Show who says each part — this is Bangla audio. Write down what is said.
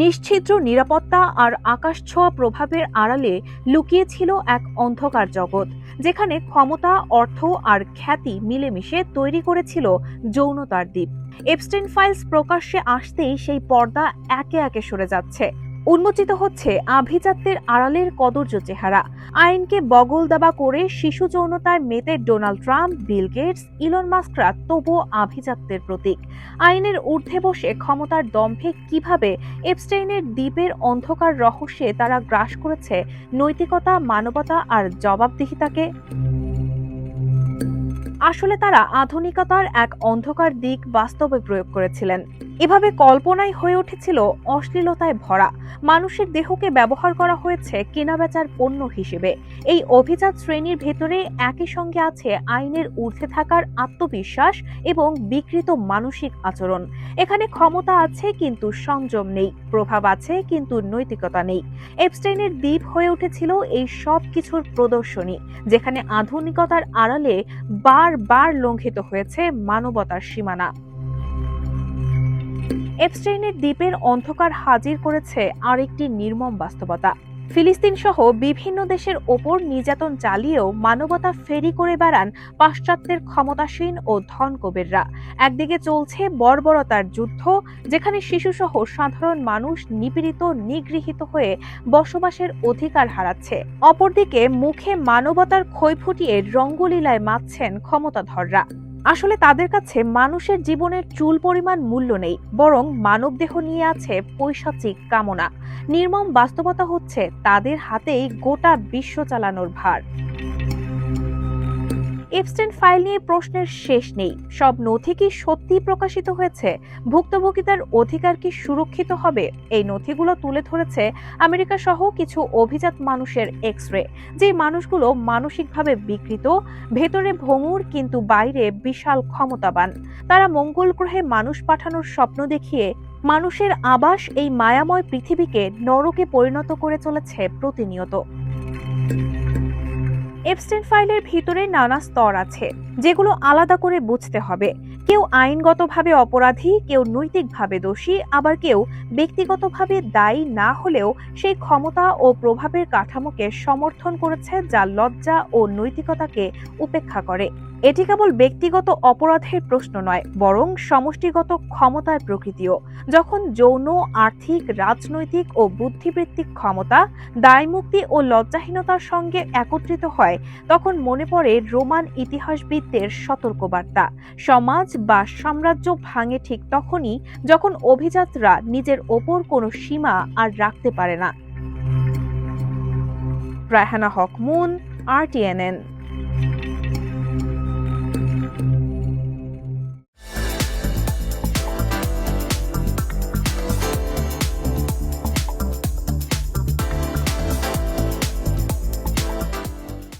Speaker 1: নিশ্ছিদ্র নিরাপত্তা আর আকাশ ছোঁয়া প্রভাবের আড়ালে লুকিয়ে ছিল এক অন্ধকার জগৎ, যেখানে ক্ষমতা, অর্থ আর খ্যাতি মিলেমিশে তৈরি করেছিল যৌনতার দ্বীপ। এপস্টেন ফাইলস প্রকাশ্যে আসতেই সেই পর্দা একে একে সরে যাচ্ছে। উন্মোচিত হচ্ছে আভিজাত্যের আড়ালের কদর্য চেহারা। আইনকে বগল দাবা করে শিশু যৌনতায় মেতে Donald Trump, Bill Gates, Elon মাস্করা তবুও আভিজাত্যের প্রতীক। আইনের ঊর্ধ্বে বসে ক্ষমতার দম্ভে কীভাবে এপস্টেইনের দ্বীপের অন্ধকার রহস্যে তারা গ্রাস করেছে নৈতিকতা, মানবতা আর জবাবদিহিতাকে? আসলে তারা আধুনিকতার এক অন্ধকার দিক বাস্তবে প্রয়োগ করেছিলেন। এভাবে কল্পনাই হয়ে উঠেছিল অশ্লীলতায় ভরা। মানুষের দেহকে ব্যবহার করা হয়েছে কেনাবেচার পণ্য হিসেবে। এই অভিজাত শ্রেণির ভেতরে একই সঙ্গে আছে আইনের ঊর্ধ্বে থাকার আত্মবিশ্বাস এবং বিকৃত মানসিক আচরণ। এখানে ক্ষমতা আছে কিন্তু সংযম নেই, প্রভাব আছে কিন্তু নৈতিকতা নেই। এপস্টেইনের দ্বীপ হয়ে উঠেছিল এই সব কিছুর প্রদর্শনী, যেখানে আধুনিকতার আড়ালে বারবার লঙ্ঘিত হয়েছে মানবতার সীমানা। এপস্টেইনের দ্বীপের অন্ধকার হাজির করেছে আরেকটি নির্মম বাস্তবতা। ফিলিস্তিন সহ বিভিন্ন দেশের ওপর নির্যাতন চালিয়েও মানবতা ফেরি করে বেড়ান পাশ্চাত্যের ক্ষমতাসীন ও ধনকবেররা একদিকে চলছে বর্বরতার যুদ্ধ, যেখানে শিশুসহ সাধারণ মানুষ নিপীড়িত, নিগৃহীত হয়ে বসবাসের অধিকার হারাচ্ছে। অপরদিকে মুখে মানবতার ক্ষয় ফুটিয়ে রঙ্গলীলায় মাতছেন ক্ষমতাধররা। আসলে তাদের কাছে মানুষের জীবনের চুল পরিমাণ মূল্য নেই, বরং মানবদেহ নিয়ে আছে পৈশাচিক কামনা। নির্মম বাস্তবতা হচ্ছে তাদের হাতেই গোটা বিশ্ব চালানোর ভার। এপস্টেন ফাইল নিয়ে প্রশ্নের শেষ নেই। সব নথি কি সত্যি প্রকাশিত হয়েছে? ভুক্তভোগিতার অধিকার কি সুরক্ষিত হবে? এই নথিগুলো তুলে ধরেছে আমেরিকা সহ কিছু অভিজাত মানুষের এক্স রে যে মানুষগুলো মানসিকভাবে বিকৃত, ভেতরে ভঙ্গুর কিন্তু বাইরে বিশাল ক্ষমতাবান। তারা মঙ্গল গ্রহে মানুষ পাঠানোর স্বপ্ন দেখিয়ে মানুষের আবাস এই মায়াময় পৃথিবীকে নরকে পরিণত করে চলেছে প্রতিনিয়ত। এপস্টেন ফাইলের ভিতরে নানা স্তর আছে, যেগুলো আলাদা করে বুঝতে হবে। কেউ আইনগতভাবে অপরাধী, কেউ নৈতিকভাবে দোষী, আবার কেউ ব্যক্তিগতভাবে দায়ী না হলেও সেই ক্ষমতা ও প্রভাবের কাঠামোকে সমর্থন করেছে যা লজ্জা ও নৈতিকতাকে উপেক্ষা করে। এটি কেবল ব্যক্তিগত অপরাধের প্রশ্ন নয়, বরং সমষ্টিগত ক্ষমতার প্রকৃতিও। যখন যৌন, আর্থিক, রাজনৈতিক ও বুদ্ধিবৃত্তিক ক্ষমতা দায়মুক্তি ও লজ্জাহীনতার সঙ্গে একত্রিত হয়, তখন মনে পড়ে রোমান ইতিহাসবিদদের সতর্কবার্তা। সমাজ বা সাম্রাজ্য ভাঙে ঠিক তখনই যখন অভিজাতরা নিজের ওপর কোনো সীমা আর রাখতে পারে না। রায়হানা হক, মুন আর টিএনএন